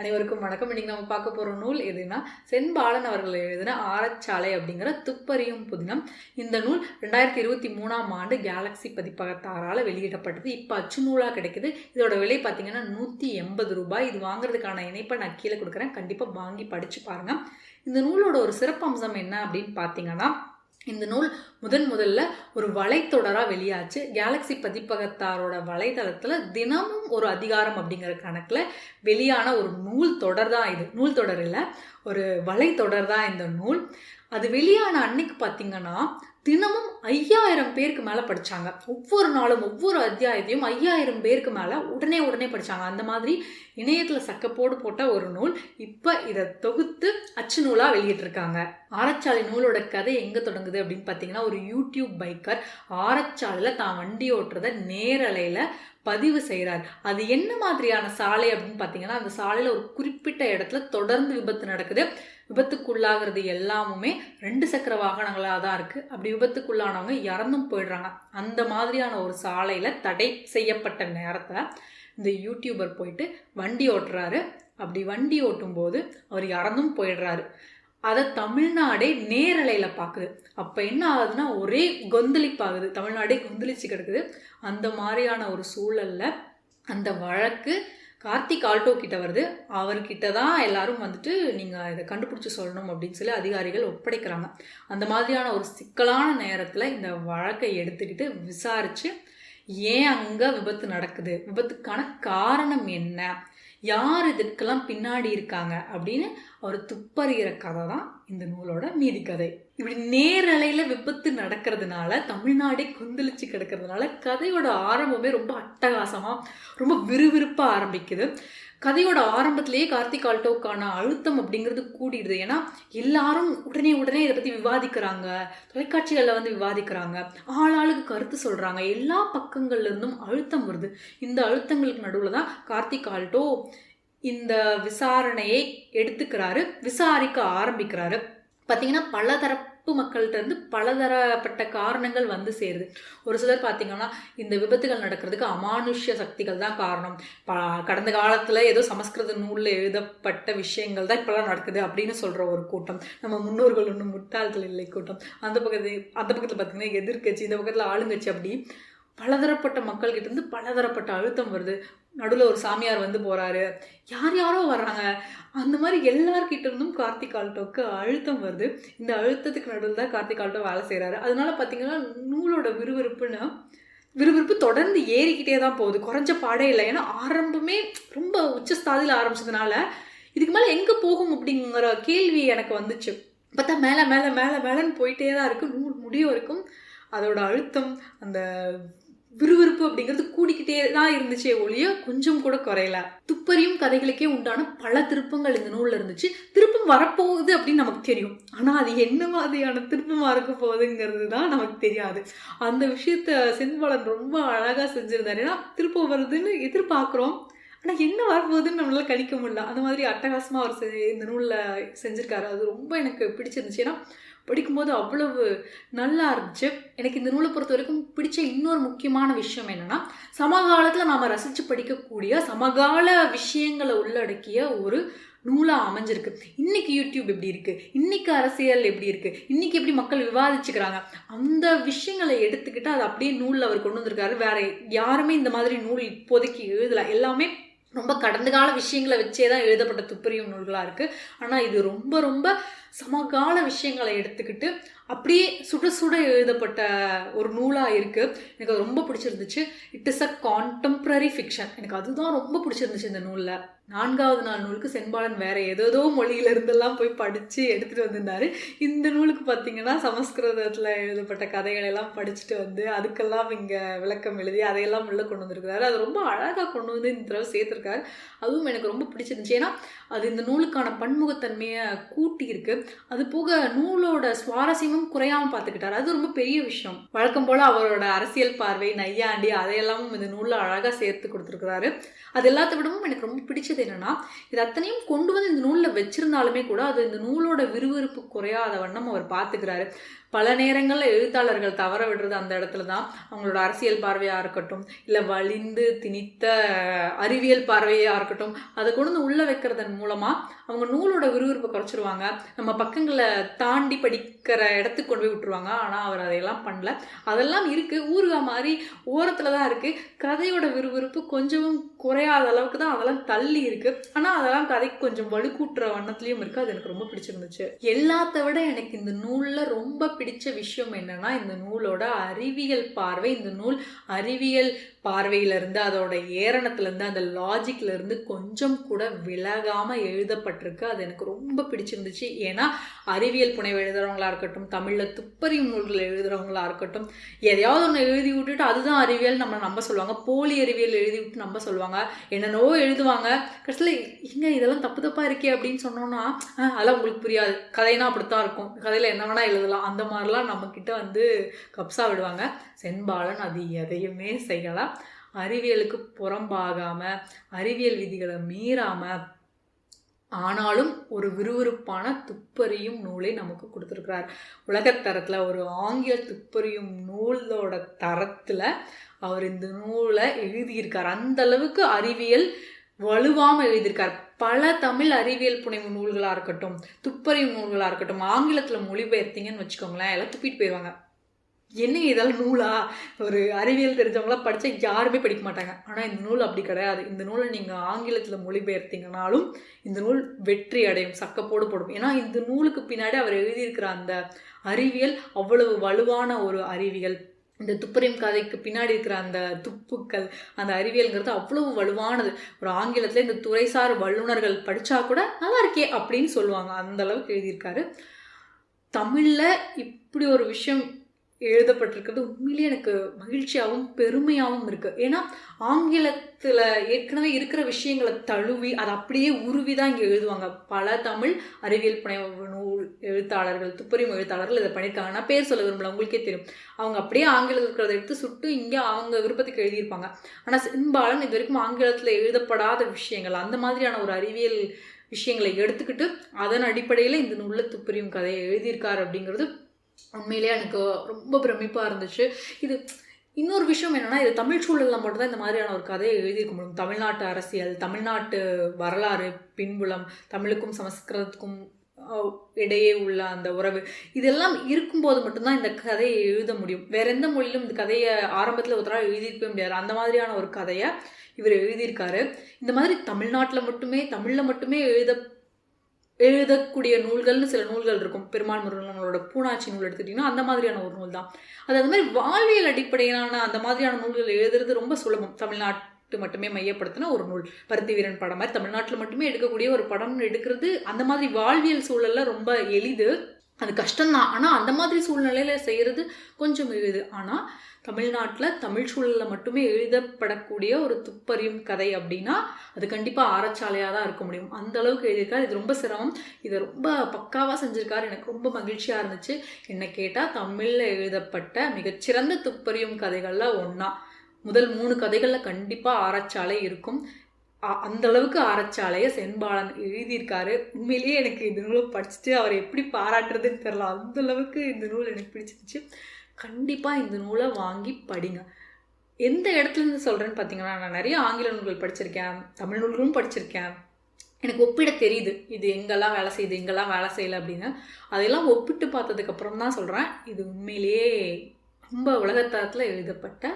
அனைவருக்கும் வணக்கம். இன்னைக்கு நம்ம பார்க்க போகிற நூல் எதுனா செண்பாலன் அவர்கள் எழுதின ஆரச்சாலை அப்படிங்கிற துப்பறியும் புதினம். இந்த நூல் ரெண்டாயிரத்தி இருபத்தி மூணாம் ஆண்டு கேலக்ஸி பதிப்பகத்தாரால் வெளியிடப்பட்டது. இப்போ அச்சு நூலாக கிடைக்குது. இதோட விலை பார்த்தீங்கன்னா நூற்றி எண்பது ரூபாய். இது வாங்குறதுக்கான இணைப்பை நான் கீழே கொடுக்குறேன். கண்டிப்பாக வாங்கி படித்து பாருங்கள் இந்த நூலோட ஒரு சிறப்பம்சம் என்ன அப்படின்னு பார்த்தீங்கன்னா இந்த நூல் முதன் முதல்ல ஒரு வலைத்தொடராக வெளியாச்சு. கேலக்ஸி பதிப்பகத்தாரோட வலைதளத்தில் தினமும் ஒரு அதிகாரம் அப்படிங்கிற கணக்கில் வெளியான ஒரு நூல் தொடர் தான் இது. நூல் தொடர் இல்லை ஒரு வலைத்தொடர் தான் இந்த நூல். அது வெளியான அன்னைக்கு பார்த்தீங்கன்னா தினமும் ஐயாயிரம் பேருக்கு மேலே படித்தாங்க ஒவ்வொரு நாளும் ஒவ்வொரு அத்தியாயத்தையும் ஐயாயிரம் பேருக்கு மேலே உடனே உடனே படித்தாங்க அந்த மாதிரி இணையத்தில் சக்கப்போடு போட்ட ஒரு நூல் இப்போ இதை தொகுத்து அச்சு நூலாக வெளியிட்டிருக்காங்க. ஆரச்சாலை நூலோட கதை எங்கே தொடங்குது அப்படின்னு பார்த்தீங்கன்னா ஒரு யூடியூப் பைக்கர் ஆரச்சாலையில் தான் வண்டி ஓட்டுறத நேரலையில் பதிவு செய்கிறார் அது என்ன மாதிரியான சாலை அப்படின்னு பார்த்தீங்கன்னா அந்த சாலையில் ஒரு குறிப்பிட்ட இடத்துல தொடர்ந்து விபத்து நடக்குது. விபத்துக்குள்ளாகிறது எல்லாமுமே ரெண்டு சக்கர வாகனங்களாக தான் இருக்குது அப்படி விபத்துக்குள்ளானவங்க இறந்தும் போயிடுறாங்க. அந்த மாதிரியான ஒரு சாலையில் தடை செய்யப்பட்ட நேரத்தில் இந்த யூடியூபர் போயிட்டு வண்டி ஓட்டுறாரு. அப்படி வண்டி ஓட்டும்போது அவர் இறந்தும் போயிடுறாரு. அதை தமிழ்நாடே நேரலையில் பார்க்குது அப்போ என்ன ஆகுதுன்னா ஒரே கொந்தளிப்பாகுது. தமிழ்நாடே கொந்தளிச்சு கிடக்குது. அந்த மாதிரியான ஒரு சூழலில் அந்த வழக்கு கார்த்திக் ஆல்டோ கிட்ட வருது. அவர்கிட்ட தான் எல்லாரும் வந்துட்டு நீங்கள் இதை கண்டுபிடிச்சி சொல்லணும் அப்படின்னு சொல்லி அதிகாரிகள் ஒப்படைக்கிறாங்க. அந்த மாதிரியான ஒரு சிக்கலான நேரத்தில் இந்த வழக்கை எடுத்துக்கிட்டு விசாரித்து ஏன் அங்கே விபத்து நடக்குது? விபத்துக்கான காரணம் என்ன? யார் இதுக்கெல்லாம் பின்னாடி இருக்காங்க அப்படின்னு அவர் துப்பறிகிற கதை தான் இந்த நூலோட மீதி கதை இப்படி நேரலையில் விபத்து நடக்கிறதுனால தமிழ்நாடே கொந்தளிச்சு கிடக்கிறதுனால கதையோட ஆரம்பமே ரொம்ப அட்டகாசமாக ரொம்ப விறுவிறுப்பாக ஆரம்பிக்குது. கதையோட ஆரம்பத்திலேயே கார்த்திக் ஆல்டோக்கான அழுத்தம் அப்படிங்கிறது கூடிடுது. ஏன்னா எல்லாரும் உடனே உடனே இதை பற்றி விவாதிக்கிறாங்க. தொலைக்காட்சிகளில் வந்து விவாதிக்கிறாங்க. ஆளாளுக்கு கருத்து சொல்கிறாங்க எல்லா பக்கங்கள்லேருந்தும் அழுத்தம் வருது. இந்த அழுத்தங்களுக்கு நடுவில் தான் கார்த்திக் ஆல்டோ இந்த விசாரணையை எடுத்துக்கிறாரு. விசாரிக்க ஆரம்பிக்கிறாரு. பார்த்தீங்கன்னா பலதர தரப்பு மக்கள்கிட்ட இருந்து பலதரப்பட்ட காரணங்கள் வந்து சேருது. ஒரு சிலர் பார்த்தீங்கன்னா இந்த விபத்துகள் நடக்கிறதுக்கு அமானுஷ்ய சக்திகள் தான் காரணம். ப கடந்த காலத்தில் ஏதோ சமஸ்கிருத நூலில் எழுதப்பட்ட விஷயங்கள் தான் இப்போலாம் நடக்குது அப்படின்னு சொல்கிற ஒரு கூட்டம். நம்ம முன்னோர்கள் ஒன்றும் முட்டாள்கள் இல்லை கூட்டம். அந்த பக்கத்து அந்த பக்கத்தில் பார்த்தீங்கன்னா எதிர்கட்சி இந்த பக்கத்தில் ஆளுங்கட்சி அப்படி பலதரப்பட்ட மக்கள்கிட்ட இருந்து பலதரப்பட்ட அழுத்தம் வருது. நடுவில் ஒரு சாமியார் வந்து போகிறாரு யார் யாரோ வர்றாங்க. அந்த மாதிரி எல்லார்கிட்ட இருந்தும் கார்த்திக் ஆல்டோக்கு அழுத்தம் வருது. இந்த அழுத்தத்துக்கு நடுவில் தான் கார்த்திக் ஆல்டோ வேலை செய்கிறாரு அதனால பார்த்தீங்கன்னா நூலோட விறுவிறுப்புன்னு விறுவிறுப்பு தொடர்ந்து ஏறிக்கிட்டே தான் போகுது. குறைஞ்ச பாடே இல்லை. ஏன்னா ஆரம்பமே ரொம்ப உச்சஸ்தாதியில் ஆரம்பிச்சதுனால இதுக்கு மேலே எங்கே போகும் அப்படிங்கிற கேள்வி எனக்கு வந்துச்சு. பார்த்தா மேலே மேலே மேலே மேலேன்னு போயிட்டே தான் இருக்குது நூல் முடிய வரைக்கும் அதோட அழுத்தம் அந்த விறுவிறுப்பு அப்படிங்கிறது கூடிக்கிட்டே தான் இருந்துச்சே ஒழிய கொஞ்சம் கூட குறையல. துப்பறியும் கதைகளுக்கே உண்டான பல திருப்பங்கள் இந்த நூலில் இருந்துச்சு. திருப்பம் வரப்போகுது அப்படின்னு நமக்கு தெரியும். ஆனால் அது என்ன மாதிரியான திருப்பமாக இருக்க போகுதுங்கிறது தான் நமக்கு தெரியாது. அந்த விஷயத்த செண்பாளன் ரொம்ப அழகாக செஞ்சுருந்தாரு. ஏன்னா திருப்பம் வருதுன்னு எதிர்பார்க்குறோம். ஆனால் என்ன வரப்போகுதுன்னு நம்மளால் கணிக்க முடியல. அந்த மாதிரி அட்டகாசமாக அவர் இந்த நூலில் செஞ்சுருக்காரு. அது ரொம்ப எனக்கு பிடிச்சிருந்துச்சு. ஏன்னா படிக்கும்போது அவ்வளவு நல்லா இருந்துச்சு. எனக்கு இந்த நூலை பொறுத்த வரைக்கும் பிடிச்ச இன்னொரு முக்கியமான விஷயம் என்னென்னா சமகாலத்தில் நாம் ரசித்து படிக்கக்கூடிய சமகால விஷயங்களை உள்ளடக்கிய ஒரு நூலாக அமைஞ்சிருக்கு. இன்றைக்கி யூடியூப் எப்படி இருக்குது இன்றைக்கி அரசியல் எப்படி இருக்குது இன்றைக்கி எப்படி மக்கள் விவாதிச்சுக்கிறாங்க? அந்த விஷயங்களை எடுத்துக்கிட்டு அதை அப்படியே நூலில் அவர் கொண்டு வந்திருக்காரு. வேறு யாருமே இந்த மாதிரி நூல் இப்போதைக்கு எழுதலை. எல்லாமே ரொம்ப கடந்த கால விஷயங்களை வச்சே தான் எழுதப்பட்ட துப்பறியும் நூல்களாக இருக்குது ஆனால் இது ரொம்ப ரொம்ப சமகால விஷயங்களை எடுத்துக்கிட்டு அப்படியே சுட சுட எழுதப்பட்ட ஒரு நூலாக இருக்குது எனக்கு அது ரொம்ப பிடிச்சிருந்துச்சு. It is a contemporary fiction எனக்கு அதுதான் ரொம்ப பிடிச்சிருந்துச்சு இந்த நூலில். நான்காவது நாள் நூலுக்கு செண்பாளன் வேற ஏதோ மொழியிலிருந்தெல்லாம் போய் படித்து எடுத்துகிட்டு வந்திருந்தாரு. இந்த நூலுக்கு பார்த்தீங்கன்னா சமஸ்கிருதத்தில் எழுதப்பட்ட கதைகளெல்லாம் படிச்சுட்டு வந்து அதுக்கெல்லாம் இங்கே விளக்கம் எழுதி அதையெல்லாம் உள்ளே கொண்டு வந்திருக்கிறாரு. அது ரொம்ப அழகாக கொண்டு வந்து இந்த தடவை சேர்த்துருக்காரு. அதுவும் எனக்கு ரொம்ப பிடிச்சிருந்துச்சு. ஏன்னா அது இந்த நூலுக்கான பன்முகத்தன்மையை கூட்டியிருக்கு. அது போக நூலோட சுவாரஸ்யமும் குறையாமல் பார்த்துக்கிட்டாரு அது ரொம்ப பெரிய விஷயம். வழக்கம் போல் அவரோட அரசியல் பார்வை நையாண்டி அதையெல்லாமும் இந்த நூலில் அழகாக சேர்த்து கொடுத்துருக்குறாரு. அது எல்லாத்த விடவும் எனக்கு ரொம்ப பிடிச்சது என்னன்னா இது அத்தனையும் கொண்டு வந்து இந்த நூலில் வச்சிருந்தாலுமே கூட அது இந்த நூலோட விறுவிறுப்பு குறையாத வண்ணம் அவர் பார்த்துக்கிறாரு. பல நேரங்களில் எழுத்தாளர்கள் தவற விடுறது அந்த இடத்துல தான் அவங்களோட அரசியல் பார்வையாக இருக்கட்டும் இல்லை வலிந்து திணித்த அறிவியல் பார்வையாக இருக்கட்டும் அதை கொண்டு வந்து உள்ளே வைக்கிறதன் மூலமாக அவங்க நூலோட விறுவிறுப்பை குறைச்சிருவாங்க. நம்ம பக்கங்களை தாண்டி படிக்கிற இடத்துக்கு கொண்டு போய் விட்டுருவாங்க. ஆனால் அவர் அதையெல்லாம் பண்ணல. அதெல்லாம் இருக்குது ஊருகா மாதிரி ஓரத்தில் தான் இருக்குது கதையோட விறுவிறுப்பு கொஞ்சமும் குறையாத அளவுக்கு தான் அதெல்லாம் தள்ளி இருக்குது ஆனால் அதெல்லாம் கதைக்கு கொஞ்சம் வலுக்கூட்டுற வண்ணத்துலேயும் இருக்குது அது எனக்கு ரொம்ப பிடிச்சிருந்துச்சு. எல்லாத்த விட எனக்கு இந்த நூலில் ரொம்ப பிடிச்ச விஷயம் என்னன்னா இந்த நூலோட அறிவியல் பார்வை இந்த நூல் அறிவியல் பார்வையிலேருந்து அதோட ஏரணத்துலேருந்து அந்த லாஜிக்லேருந்து கொஞ்சம் கூட விலகாமல் எழுதப்பட்டிருக்கு. அது எனக்கு ரொம்ப பிடிச்சிருந்துச்சு. ஏன்னா அறிவியல் புனைவு எழுதுகிறவங்களா இருக்கட்டும் தமிழில் துப்பறிவு நூல்கள் எழுதுகிறவங்களா இருக்கட்டும் எதையாவது ஒன்று எழுதி விட்டுட்டு அதுதான் அறிவியல் நம்ம நம்ப சொல்லுவாங்க. போலி அறிவியல் எழுதி விட்டு நம்ப சொல்லுவாங்க. என்னென்னவோ எழுதுவாங்க. கடைசியில் இங்க இதெல்லாம் தப்பு தப்பாக இருக்கே அப்படின்னு சொன்னோன்னா அதெல்லாம் உங்களுக்கு புரியாது. கதைனா அப்படித்தான் இருக்கும். கதையில் என்ன வேணால் எழுதலாம். அந்த மாதிரிலாம் நம்மக்கிட்ட வந்து கப்ஸா விடுவாங்க. செண்பாளன் அது எதையுமே செய்யலாம் அறிவியலுக்கு புறம்பாகாமல் அறிவியல் விதிகளை மீறாமல் ஆனாலும் ஒரு விறுவிறுப்பான துப்பறியும் நூலை நமக்கு கொடுத்துருக்கிறார். உலகத்தரத்தில் ஒரு ஆங்கில துப்பறியும் நூலோட தரத்தில் அவர் இந்த நூலை எழுதியிருக்கார். அந்த அளவுக்கு அறிவியல் வலுவாமல் எழுதியிருக்கார். பல தமிழ் அறிவியல் புனைவு நூல்களாக இருக்கட்டும் துப்பறியும் நூல்களாக இருக்கட்டும் ஆங்கிலத்தில் மொழிபெயர்த்திங்கன்னு வச்சுக்கோங்களேன் எல்லாம் துப்பிட்டு போயிடுவாங்க என்ன இதெல்லாம் நூலா? ஒரு அறிவியல் தெரிஞ்சவங்களாம் படித்தா யாருமே படிக்க மாட்டாங்க. ஆனால் இந்த நூல் அப்படி கிடையாது. இந்த நூலை நீங்கள் ஆங்கிலத்தில் மொழிபெயர்த்தீங்கனாலும் இந்த நூல் வெற்றி அடையும் சக்கப்போடு போடும். ஏன்னா இந்த நூலுக்கு பின்னாடி அவர் எழுதியிருக்கிற அந்த அறிவியல் அவ்வளவு வலுவான ஒரு அறிவியல். இந்த துப்பறியும் கதைக்கு பின்னாடி இருக்கிற அந்த துப்புக்கள் அந்த அறிவியல்ங்கிறது அவ்வளவு வலுவானது. ஒரு ஆங்கிலத்தில் இந்த துறைசார் வல்லுநர்கள் படித்தா கூட நல்லா இருக்கே அப்படின்னு சொல்லுவாங்க. அந்த அளவுக்கு எழுதியிருக்காரு. தமிழில் இப்படி ஒரு விஷயம் எழுதப்பட்டிருக்கிறது. உண்மையிலேயே எனக்கு மகிழ்ச்சியாகவும் பெருமையாகவும் இருக்குது ஏன்னா ஆங்கிலத்தில் ஏற்கனவே இருக்கிற விஷயங்களை தழுவி அதை அப்படியே உருவி தான் இங்கே எழுதுவாங்க. பல தமிழ் அறிவியல் புனைவு நூல் எழுத்தாளர்கள் துப்பறியும் எழுத்தாளர்கள் இதை பண்ணியிருக்காங்க. நான் பேர் சொல்ல விரும்பல உங்களுக்கே தெரியும். அவங்க அப்படியே ஆங்கிலத்தில் இருக்கிறத எடுத்து சுட்டு இங்கே அவங்க விருப்பத்துக்கு எழுதியிருப்பாங்க. ஆனால் செண்பாலன் இது வரைக்கும் ஆங்கிலத்தில் எழுதப்படாத விஷயங்கள் அந்த மாதிரியான ஒரு அறிவியல் விஷயங்களை எடுத்துக்கிட்டு அதன் அடிப்படையில் இந்த நூலில் துப்பறியும் கதையை எழுதியிருக்கார் அப்படிங்கிறது உண்மையிலேயே எனக்கு ரொம்ப பிரமிப்பாக இருந்துச்சு. இது இன்னொரு விஷயம் என்னென்னா இது தமிழ் சூழலில் மட்டும்தான் இந்த மாதிரியான ஒரு கதையை எழுதியிருக்க முடியும். தமிழ்நாட்டு அரசியல் தமிழ்நாட்டு வரலாறு பின்புலம் தமிழுக்கும் சமஸ்கிருதத்துக்கும் இடையே உள்ள அந்த உறவு இதெல்லாம் இருக்கும்போது மட்டும்தான் இந்த கதையை எழுத முடியும். வேற எந்த மொழியிலும் இந்த கதையை ஆரம்பத்தில் ஒருத்தராக எழுதியிருக்கவே முடியாது. அந்த மாதிரியான ஒரு கதையை இவர் எழுதியிருக்காரு. இந்த மாதிரி தமிழ்நாட்டில் மட்டுமே தமிழில் மட்டுமே எழுத எழுதக்கூடிய நூல்கள்னு சில நூல்கள் இருக்கும். பெருமாள் முருகனோட பூனாச்சி நூல் எடுத்துக்கிட்டிங்கன்னா அந்த மாதிரியான ஒரு நூல் தான் அது அந்த மாதிரி வாழ்வியல் அடிப்படையிலான அந்த மாதிரியான நூல்கள் எழுதுறது ரொம்ப சுலபம். தமிழ்நாட்டு மட்டுமே மையப்படுத்தின ஒரு நூல். பருத்தி வீரன் படம் மாதிரி தமிழ்நாட்டில் மட்டுமே எடுக்கக்கூடிய ஒரு படம் எடுக்கிறது அந்த மாதிரி வாழ்வியல் சூழலில் ரொம்ப எளிது. அது கஷ்டம்தான். ஆனால் அந்த மாதிரி சூழ்நிலையில் செய்கிறது கொஞ்சம் எளிது. ஆனால் தமிழ்நாட்டில் தமிழ் சூழலில் மட்டுமே எழுதப்படக்கூடிய ஒரு துப்பறியும் கதை அப்படின்னா அது கண்டிப்பாக ஆரச்சாலையாக தான் இருக்க முடியும். அந்த அளவுக்கு எழுதியிருக்காரு. இது ரொம்ப சிரமம். இதை ரொம்ப பக்காவாக செஞ்சுருக்காரு. எனக்கு ரொம்ப மகிழ்ச்சியாக இருந்துச்சு. என்னை கேட்டால் தமிழில் எழுதப்பட்ட மிகச்சிறந்த துப்பறியும் கதைகளில் ஒன்றா முதல் மூணு கதைகளில் கண்டிப்பாக ஆரச்சாலை இருக்கும். அந்த அளவுக்கு ஆரச்சாலையை செண்பாலன் எழுதியிருக்காரு. உண்மையிலேயே எனக்கு இந்த நூலை படிச்சுட்டு அவர் எப்படி பாராட்டுறதுன்னு தெரில அந்த அளவுக்கு இந்த நூல் எனக்கு பிடிச்சிருந்துச்சு. கண்டிப்பாக இந்த நூலை வாங்கி படிங்க. எந்த இடத்துலேருந்து சொல்கிறேன்னு பார்த்தீங்கன்னா நான் நிறைய ஆங்கில நூல்கள் படிச்சிருக்கேன். தமிழ் நூல்களும் படிச்சிருக்கேன். எனக்கு ஒப்பிட தெரியுது. இது எங்கெல்லாம் வேலை செய்யுது எங்கெல்லாம் வேலை செய்யலை அப்படின்னு. அதெல்லாம் ஒப்பிட்டு பார்த்ததுக்கப்புறம் தான் சொல்கிறேன் இது உண்மையிலேயே ரொம்ப உலகத்தரத்தில் எழுதப்பட்ட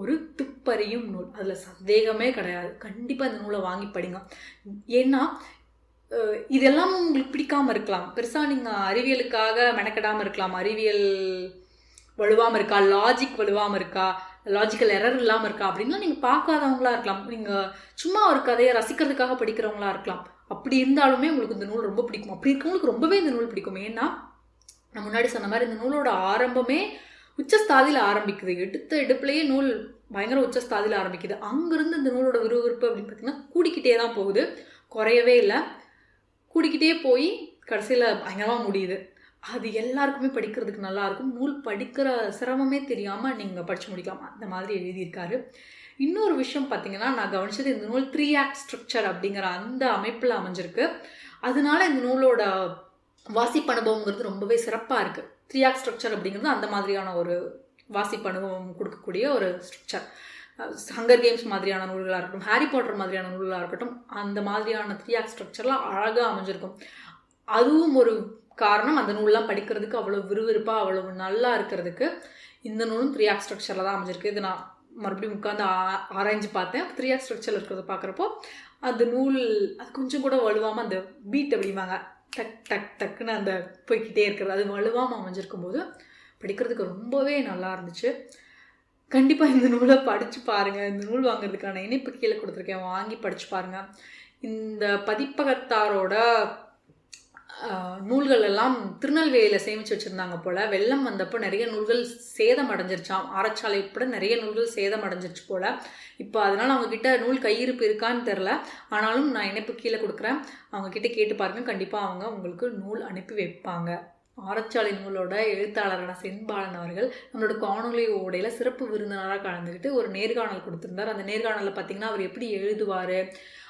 ஒரு துப்பறியும் நூல். அதில் சந்தேகமே கிடையாது. கண்டிப்பாக இந்த நூலை வாங்கி படிங்க. ஏன்னா இதெல்லாம் உங்களுக்கு பிடிக்காமல் இருக்கலாம். பெருசாக நீங்கள் அறிவியலுக்காக மெனக்கெடாமல் இருக்கலாம். அறிவியல் வலுவாமல் இருக்கா? லாஜிக் வலுவாமல் இருக்கா? லாஜிக்கல் எரர் இல்லாமல் இருக்கா? அப்படின்லாம் நீங்கள் பார்க்காதவங்களா இருக்கலாம். நீங்கள் சும்மா ஒரு கதையை ரசிக்கிறதுக்காக படிக்கிறவங்களா இருக்கலாம். அப்படி இருந்தாலுமே உங்களுக்கு இந்த நூல் ரொம்ப பிடிக்கும். அப்படி இருக்கவங்களுக்கு ரொம்பவே இந்த நூல் பிடிக்கும். ஏன்னா நான் முன்னாடி சொன்ன மாதிரி இந்த நூலோட ஆரம்பமே உச்சஸ்தாதியில் ஆரம்பிக்குது. எடுத்த எடுப்புலேயே நூல் பயங்கர உச்சஸ்தாதியில் ஆரம்பிக்குது. அங்கேருந்து இந்த நூலோட விறுவிறுப்பு அப்படின்னு பார்த்தீங்கன்னா கூடிக்கிட்டே தான் போகுது. குறையவே இல்லை. கூடிக்கிட்டே போய் கடைசியில் பயங்கரமாக முடியுது. அது எல்லாருக்குமே படிக்கிறதுக்கு நல்லா இருக்கும் நூல் படிக்கிற சிரமமே தெரியாமல் நீங்கள் படித்து முடிக்கலாம்? அந்த மாதிரி எழுதியிருக்காரு. இன்னொரு விஷயம் பார்த்தீங்கன்னா நான் கவனிச்சது இந்த நூல் த்ரீ ஆக்ட் ஸ்ட்ரக்சர் அப்படிங்கிற அந்த அமைப்பில் அமைஞ்சிருக்கு. அதனால இந்த நூலோட வாசிப்பு அனுபவங்கிறது ரொம்பவே சிறப்பாக இருக்குது த்ரீ ஆக் ஸ்ட்ரக்சர் அப்படிங்கிறது அந்த மாதிரியான ஒரு வாசிப்பு அனுபவம் கொடுக்கக்கூடிய ஒரு ஸ்ட்ரக்சர். ஹங்கர் கேம்ஸ் மாதிரியான நூல்களாக இருக்கட்டும் ஹாரி பாட்டர் மாதிரியான நூல்களாக இருக்கட்டும் அந்த மாதிரியான த்ரீ ஆக் ஸ்ட்ரக்சர்லாம் அழகாக அமைஞ்சிருக்கும். அதுவும் ஒரு காரணம் அந்த நூல்லாம் படிக்கிறதுக்கு அவ்வளோ விறுவிறுப்பாக அவ்வளோ நல்லா இருக்கிறதுக்கு இந்த நூலும் த்ரீ ஆக் ஸ்ட்ரக்சரில் தான் அமைஞ்சிருக்கு. இது நான் மறுபடியும் உட்காந்து ஆ- ஆராய்ஞ்சு பார்த்தேன். த்ரீ ஆக் ஸ்ட்ரக்சரில் இருக்கிறத பார்க்குறப்போ அந்த நூல் அது கொஞ்சம் கூட வலுவாமல் அந்த பீட் அப்படிம்பாங்க டக் டக் டக்குன்னு அந்த போய்கிட்டே இருக்கிறது. அது வலுவாமல் அமைஞ்சிருக்கும் போது படிக்கிறதுக்கு ரொம்பவே நல்லா இருந்துச்சு. கண்டிப்பாக இந்த நூலை படித்து பாருங்கள் இந்த நூல் வாங்குறதுக்கான இணைப்பு கீழே கொடுத்துருக்கேன். வாங்கி படித்து பாருங்கள் இந்த பதிப்பகத்தாரோட நூல்கள் எல்லாம் திருநெல்வேலியில் சேமித்து வச்சுருந்தாங்க போல். வெள்ளம் வந்தப்போ நிறைய நூல்கள் சேதம் அடைஞ்சிருச்சாம். ஆரச்சாலை உட்பட நிறைய நூல்கள் சேதம் அடைஞ்சிருச்சு போல். இப்போ அதனால் அவங்கக்கிட்ட நூல் கையிருப்பு இருக்கான்னு தெரில ஆனாலும் நான் இணைப்பு கீழே கொடுக்குறேன். அவங்கக்கிட்ட கேட்டு பாருங்கள் கண்டிப்பாக அவங்க உங்களுக்கு நூல் அனுப்பி வைப்பாங்க. ஆரச்சாலை நூலோட எழுத்தாளரான செண்பாலன் அவர்கள் நம்மளோட காணொலி ஓடையில் சிறப்பு விருந்தினராக கலந்துக்கிட்டு ஒரு நேர்காணல் கொடுத்துருந்தார். அந்த நேர்காணலில் பார்த்தீங்கன்னா அவர் எப்படி எழுதுவார்?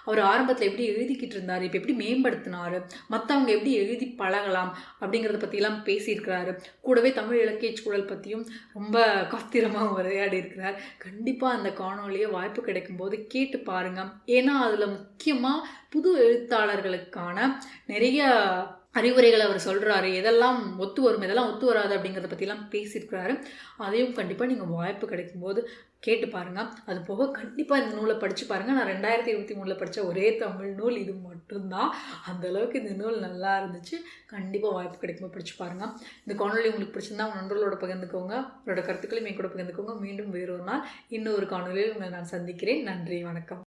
அவர் ஆரம்பத்தில் எப்படி எழுதிக்கிட்டு இருந்தார் இப்போ எப்படி மேம்படுத்தினார் மற்றவங்க எப்படி எழுதி பழகலாம் அப்படிங்கிறத பற்றிலாம் பேசியிருக்கிறாரு. கூடவே தமிழ் இலக்கிய சூழல் பற்றியும் ரொம்ப காத்திரமாக உரையாடி இருக்கிறார். கண்டிப்பாக அந்த காணொலியை வாய்ப்பு கிடைக்கும்போது கேட்டு பாருங்கள் ஏன்னா அதில் முக்கியமாக புது எழுத்தாளர்களுக்கான நிறைய அறிவுரைகளை அவர் சொல்கிறாரு எதெல்லாம் ஒத்து வரும் எதெல்லாம் ஒத்து வராது அப்படிங்கிறத பற்றிலாம் பேசியிருக்கிறாரு. அதையும் கண்டிப்பாக நீங்கள் வாய்ப்பு கிடைக்கும்போது கேட்டு பாருங்கள் அது போக கண்டிப்பாக இந்த நூலை படித்து பாருங்கள் நான் ரெண்டாயிரத்தி இருபத்தி மூணில் படித்த ஒரே தமிழ் நூல் இது மட்டும்தான். அந்தளவுக்கு இந்த நூல் நல்லா இருந்துச்சு. கண்டிப்பாக வாய்ப்பு கிடைக்கும்போது படித்து பாருங்கள் இந்த காணொலி உங்களுக்கு பிடிச்சிருந்தா உங்கள் நண்பர்களோட பகிர்ந்துக்கோங்க. உங்களோட கருத்துக்களையும் என் கூட பகிர்ந்துக்கோங்க. மீண்டும் வேறொரு நாள் இன்னொரு காணொலியில் உங்களை நான் சந்திக்கிறேன். நன்றி வணக்கம்.